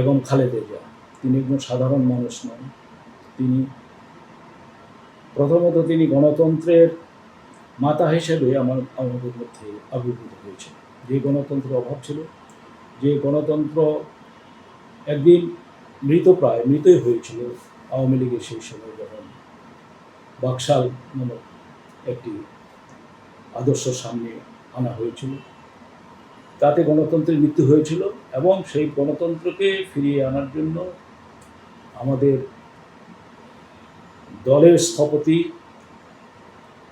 বেগম খালেদা জিয়া। তিনি একজন সাধারণ মানুষ নন। তিনি প্রথমত তিনি গণতন্ত্রের মাতা হিসেবে আমার আমাদের মধ্যে আবির্ভূত হয়েছে যে গণতন্ত্রের অভাব ছিল, যে গণতন্ত্র একদিন মৃতপ্রায় মৃতই হয়েছিল আওয়ামী লীগের সেই সময় যখন বাকশাল নামক একটি আদর্শ সামনে আনা হয়েছিল। তাতে গণতন্ত্রের মৃত্যু হয়েছিল এবং সেই গণতন্ত্রকে ফিরিয়ে আনার জন্য আমাদের দলের স্থপতি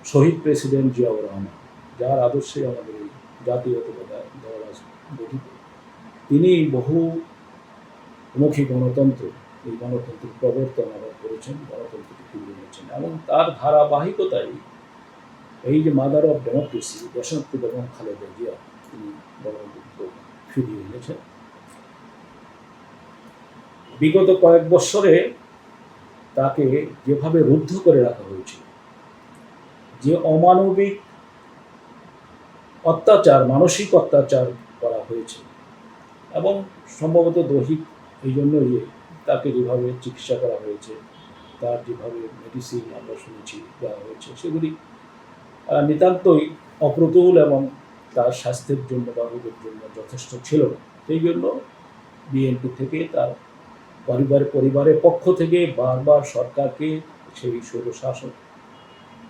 শহীদ প্রেসিডেন্ট জিয়াউর রহমান, যার আদর্শে আমাদের এই জাতীয়তাবাদী দল গঠিত। তিনি বহুমুখী গণতন্ত্র, এই গণতন্ত্রের প্রবর্তন আবার করেছেন, গণতন্ত্রকে ফিরিয়ে এনেছেন এবং তার ধারাবাহিকতায় এই যে মাদার অফ ডেমোক্রেসি দেশাত্মী বেগম খালেদা জিয়া তিনি গণতন্ত্র ফিরিয়ে এনেছেন বিগত কয়েক বৎসরে তাকে যেভাবে রুদ্ধ করে রাখা হয়েছিল, যে অমানবিক অত্যাচার, মানসিক অত্যাচার করা হয়েছে এবং সম্ভবত দৈহিক এই জন্য যে তাকে যেভাবে চিকিৎসা করা হয়েছে, তার যেভাবে মেডিসিন আমরা শুনেছি দেওয়া হয়েছে, সেগুলি নিতান্তই অপ্রতুল এবং তার স্বাস্থ্যের জন্য বা রোগের জন্য যথেষ্ট ছিল। না সেই জন্য বিএনপি থেকে তার পরিবার, পরিবারের পক্ষ থেকে বারবার সরকারকে সেই স্বৈরশাসক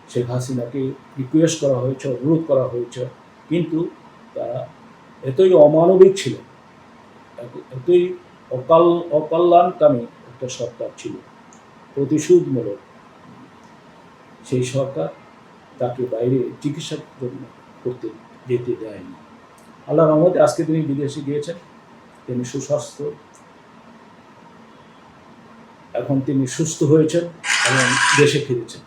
শেখ হাসিনাকে রিকোয়েস্ট করা হয়েছে, অনুরোধ করা হয়েছে। কিন্তু তারা এতই অমানবিক এত- এতই অকাল, অকল্যাণকামী একটা সরকার ছিল, প্রতিশোধমূলক। সেই সরকার তাকে বাইরে চিকিৎসার জন্য করতে যেতে দেয়নি। আল্লাহ রহমতে আজকে তিনি বিদেশে গিয়েছেন। তিনি সুস্বাস্থ্য। এখন তিনি সুস্থ হয়েছেন এবং দেশে ফিরেছেন।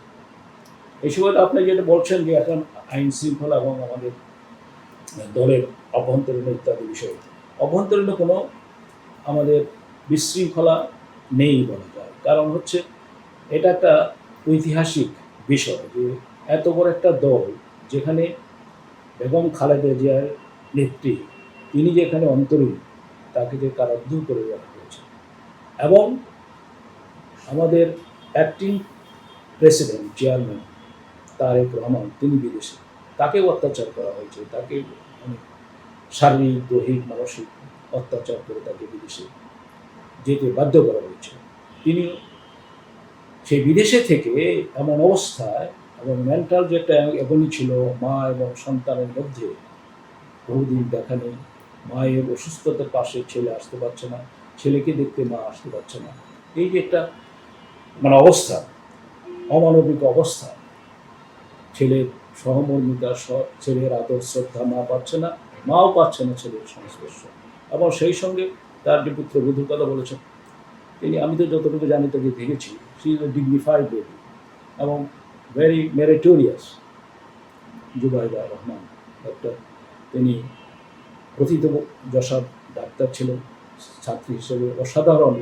এই সময় আপনি যেটা বলছেন যে এখন আইন শৃঙ্খলা এবং আমাদের দলের অভ্যন্তরীণ ইত্যাদি বিষয়। অভ্যন্তরীণ কোনো আমাদের বিশৃঙ্খলা নেই বলা যায়। কারণ হচ্ছে এটা একটা ঐতিহাসিক বিষয় যে এত বড় একটা দল যেখানে বেগম খালেদা জিয়ার নেত্রী, তিনি যেখানে অন্তরীণ, তাকে যে কারাদ্ধ করে রাখা হয়েছে এবং আমাদের acting president chairman Tarique Rahman, তিনি বিদেশে, তাকেও অত্যাচার করা হয়েছে। তাকে অনেক শারীরিক, দৈহিক, মানসিক অত্যাচার করে তাকে বিদেশে যেতে বাধ্য করা হয়েছে। তিনি সেই বিদেশে থেকে এমন অবস্থায় এবং মেন্টাল যে একটা এগনি ছিল, মা এবং সন্তানের মধ্যে, বহুদিন দেখা নেই। মায়ের অসুস্থতার পাশে ছেলে আসতে পারছে না, ছেলেকে দেখতে মা আসতে পারছে না। এই যে একটা মানে অবস্থা, অমানবিক অবস্থা। ছেলের সহমর্মিতা ছেলের আদর, শ্রদ্ধা মা পাচ্ছে না, মাও পাচ্ছে না ছেলের সংস্পর্শ। এবং সেই সঙ্গে তার যে পুত্রবধূর কথা বলেছেন, তিনি আমি তো যতটুকু জানি তাকে দেখেছি, she is a dignified baby এবং very meritorious Zubaida Rahman doctor তিনি প্রথিত যশার ডাক্তার ছিলেন, ছাত্রী হিসেবে অসাধারণ।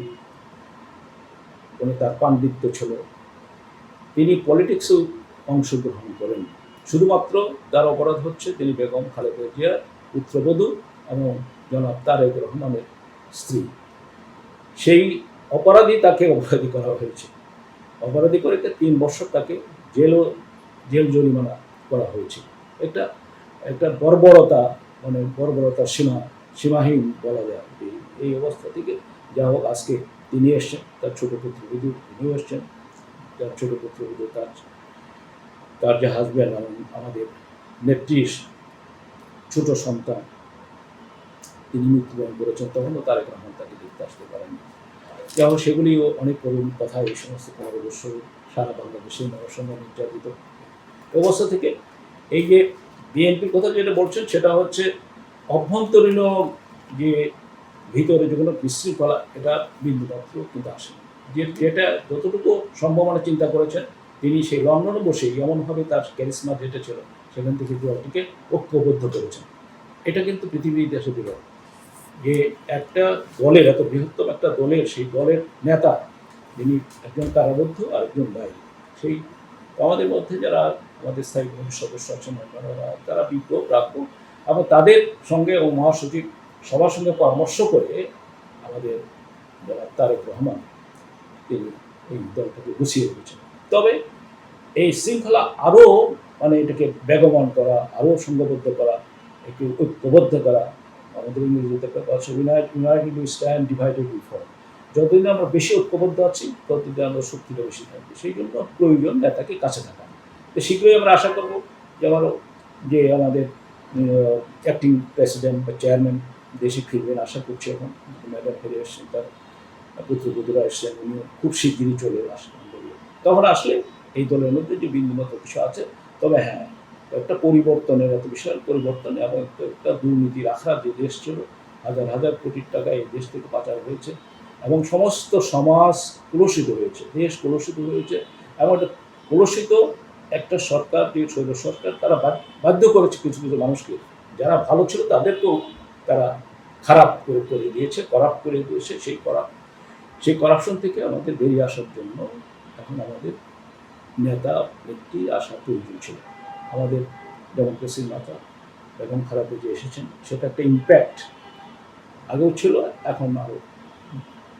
উনি তার পাণ্ডিত্য ছিল। তিনি পলিটিক্সেও অংশগ্রহণ করেন। শুধুমাত্র তার অপরাধ হচ্ছে তিনি বেগম খালেদা জিয়ার পুত্রবধূ এবং জনাব তারেক রহমানের স্ত্রী। সেই অপরাধী তাকে অপরাধী করা হয়েছে। অপরাধী করে তিন বছর তাকে জেলও, জেল জরিমানা করা হয়েছে। একটা একটা বর্বরতা মানে বর্বরতার সীমা, সীমাহীন বলা যায়। এই অবস্থা থেকে যা হোক আজকে তিনি এসছেন, তার ছোট পুত্রবধূ তিনিও এসছেন তার ছোট পুত্রবধূ তার তার যে হাজব্যান্ড আমাদের নেত্রীর ছোট সন্তান তিনি মৃত্যুবরণ করেছেন, তখনও তারেক রহমান তাকে দেখতে আসতে পারেননি। যা হোক, সেগুলিও অনেক করুণ কথা এই সমস্ত পনেরো সারা বাংলাদেশে নরসংখ্যা নির্যাতিত অবস্থা থেকে। এই যে বিএনপির কথা যেটা বলছেন, সেটা হচ্ছে অভ্যন্তরীণ যে ভিতরে যে কোনো বিশৃঙ্খলা, এটা বিন্দুমাত্র কিন্তু আসে যে যেটা যতটুকু সম্ভাবনা চিন্তা করেছেন, তিনি সেই লন্ডনে বসে এমনভাবে তার ক্যারিসমা যেটা ছিল, সেখান থেকে দলটিকে ঐক্যবদ্ধ করেছেন। এটা কিন্তু পৃথিবীর ইতিহাসে বিরল। যে একটা দলের, এত বৃহত্তম একটা দলের, সেই দলের নেতা যিনি একজন কারাবদ্ধ আর একজন দায়ী। সেই আমাদের মধ্যে যারা আমাদের স্থায়ী কমিটির সদস্য আছেন, অন্যান্যরা, তারা বিজ্ঞ, প্রাপ্য এবং তাদের সঙ্গে ও মহাসচিব সবার সঙ্গে পরামর্শ করে আমাদের যারা তারেক রহমান, তিনি এই দলটাকে গুছিয়ে রেখেছেন। তবে এই শৃঙ্খলা আরও মানে এটাকে বেগবান করা, আরও সংঘবদ্ধ করা একটু ঐক্যবদ্ধ করা, আমাদের ইংরেজিতে unite united we stand divided we fall যতদিন আমরা বেশি ঐক্যবদ্ধ আছি, ততদিন আমরা শক্তিটা বেশি থাকবে। সেই জন্য প্রয়োজন নেতাকে কাছে থাকা। তো শীঘ্রই আমরা আশা করব যে আমার যে আমাদের অ্যাক্টিং প্রেসিডেন্ট বা চেয়ারম্যান দেশে ফিরবেন, আশা করছি এখন ম্যাডাম ফিরে এসছেন, তার পুত্রপুত্ররা এসছেন উনি খুব শিগগিরই চলে আসবেন তখন আসলে এই দলের মধ্যে যে বিন্দুমত কিছু আছে, তবে হ্যাঁ একটা পরিবর্তনের এত বিশাল পরিবর্তন এবং একটা- একটা দুর্নীতির আখড়া যে দেশ ছিল, হাজার হাজার কোটি টাকা এই দেশ থেকে পাচার হয়েছে এবং সমস্ত সমাজ কলুষিত হয়েছে, দেশ কলুষিত হয়েছে। এবং একটা কলুষিত একটা সরকার যে শৈল সরকার, তারা বাধ্য করেছে কিছু কিছু মানুষকে। যারা ভালো ছিল তাদেরকেও তারা খারাপ করে করে দিয়েছে করাপ করে দিয়েছে। সেই করাপ সেই করাপশন থেকে আমাদের বেরিয়ে আসার জন্য এখন আমাদের নেতা নেত্রী আসা প্রয়োজন ছিল। আমাদের ডেমোক্রেসির মাথা বেগম খারাপে যে এসেছেন, সেটা একটা ইম্প্যাক্ট আগেও ছিল, এখন আরও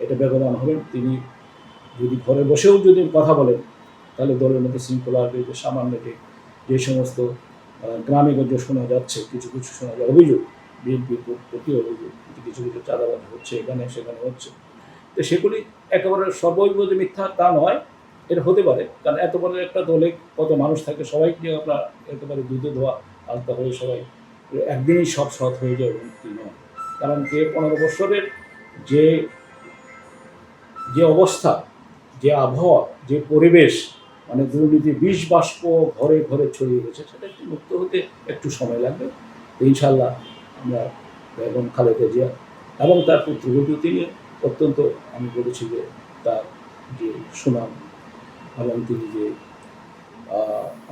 এটা বেগবান হবেন তিনি যদি ঘরে বসেও যদি কথা বলেন, তাহলে দলের মধ্যে শৃঙ্খলা আসবে যে সামান্য যে সমস্ত গ্রামে গঞ্জে শোনা যাচ্ছে, কিছু কিছু শোনা যায় অভিযোগ, বিএনপির প্রতি অভিযোগ কিছু কিছু চাঁদাবাদ হচ্ছে, এখানে সেখানে হচ্ছে। তো সেগুলি একেবারে সবই যে মিথ্যা তা নয় এটা হতে পারে। কারণ এত বড় একটা দলে কত মানুষ থাকে, সবাইকে নিয়ে আমরা একেবারে দুধে ধোয়া আলতা হয়ে সবাই একদিনই সব সৎ হয়ে যায় নয়। কারণ যে পনেরো বছরের যে যে অবস্থা, যে আবহাওয়া, যে পরিবেশ মানে দুর্নীতি, বিষ বাষ্প ঘরে ঘরে ছড়িয়ে গেছে, সেটা একটু মুক্ত হতে একটু সময় লাগবে। ইনশাল্লাহ আমরা বেগম খালেদা জিয়া এবং তার পুত্রবধূ তিনি অত্যন্ত, আমি বলেছি যে তার যে সুনাম এবং তিনি যে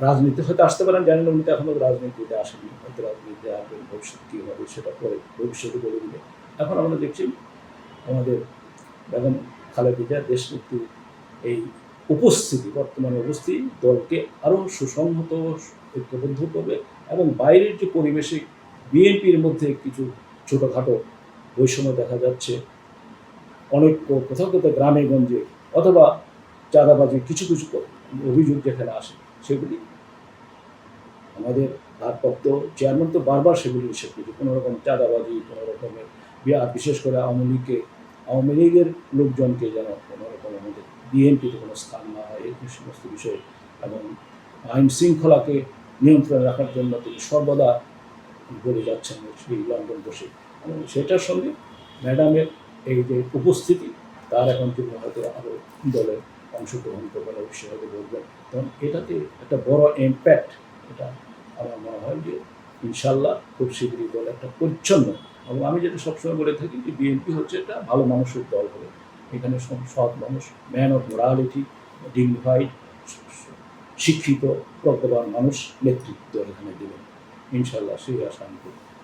রাজনীতি হয়তো আসতে পারেন, জানেন উনি তো এখনও রাজনীতিতে আসেনি হয়তো রাজনীতিতে আসবেন, ভবিষ্যৎ কী হবে সেটা পরে ভবিষ্যতে বলে দিবে। এখন আমরা দেখছি আমাদের বেগম খালেদা জিয়া দেশনেত্রীর এই উপস্থিতি, বর্তমানে উপস্থিতি, দলকে আরও সুসংহত, ঐক্যবদ্ধ করবে এবং বাইরের যে পরিবেশে বিএনপির মধ্যে কিছু ছোটোখাটো বৈষম্য দেখা যাচ্ছে অনেক কোথাও কোথাও গ্রামে গঞ্জে অথবা চাঁদাবাজি, কিছু কিছু অভিযোগ যেখানে আসে সেগুলি আমাদের ভারপ্রাপ্ত চেয়ারম্যান তো বারবার সেগুলি নিষেধ করেছে। কোনো রকম চাঁদাবাজি কোনো রকমের বিশেষ করে আওয়ামী লীগকে আওয়ামী লীগের লোকজনকে যেন কোনো রকম আমাদের বিএনপিতে কোনো স্থান না হয়, এই সমস্ত বিষয়ে এবং আইন শৃঙ্খলাকে নিয়ন্ত্রণে রাখার জন্য তিনি সর্বদা বলে যাচ্ছেন শ্রী লন্ডন বসে। এবং সেটার সঙ্গে ম্যাডামের এই যে উপস্থিতি, তার এখন তিনি হয়তো আরও দলে অংশগ্রহণ করবেন, অবশ্যই হয়তো বলবেন। কারণ এটাতে একটা বড় ইম্প্যাক্ট এটা আমার মনে হয় যে ইনশাল্লাহ খুব শীঘ্রই দল একটা পরিচ্ছন্ন এবং আমি যেটা সবসময় বলে থাকি যে বিএনপি হচ্ছে একটা ভালো মানুষের দল হবে। এখানে সৎ মানুষ ম্যান অফ মোরালিটি ডিগনিফাইড শিক্ষিত প্রত্যবান মানুষ নেতৃত্ব এখানে দেবেন। ইনশাল্লাহ সেই আশা আমি করি।